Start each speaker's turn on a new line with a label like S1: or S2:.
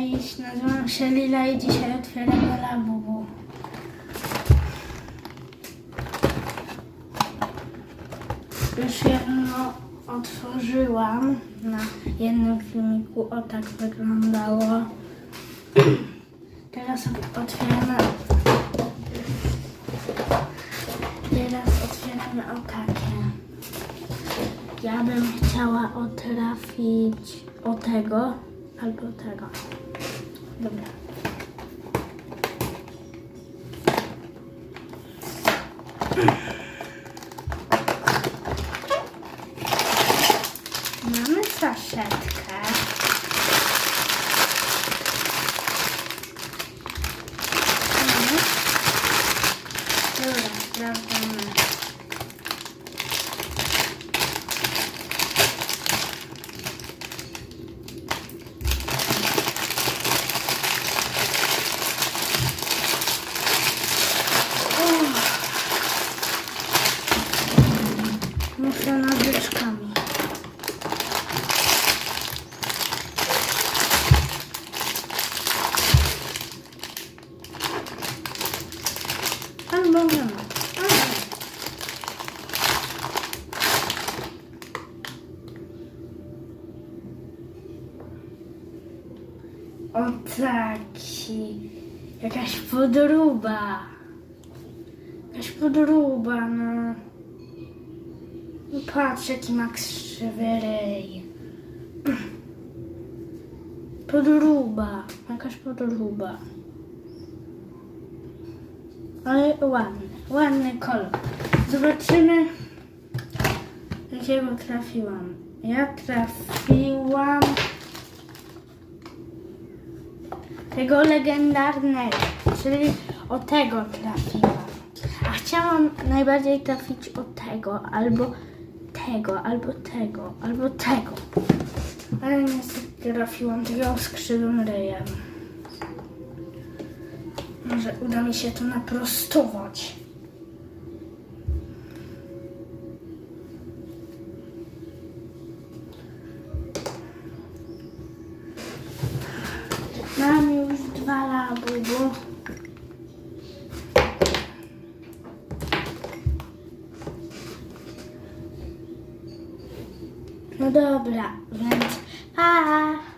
S1: Cześć, nazywam się Lila i dzisiaj otwieram Labubu. Już jedno otworzyłam na jednym filmiku, o tak wyglądało. Teraz otwieramy Teraz otwieramy o takie. Ja bym chciała otrafić o tego albo tego. Dobra. Mamy saszetkę. Albo nie ma. Aha. O taki. Jakaś podróba. Jakaś podróba, no. No patrz, jaki ma krzywy ryj. Podróba. Jakaś podróba. Ale ładny, ładny kolor. Zobaczymy, jakiego trafiłam. Ja trafiłam tego legendarnego, czyli o tego trafiłam. A chciałam najbardziej trafić o tego, albo tego, albo tego, albo tego. Ale niestety trafiłam tego z krzywym ryjem. Może uda mi się to naprostować. Mam już dwa labubu. No dobra, więc pa!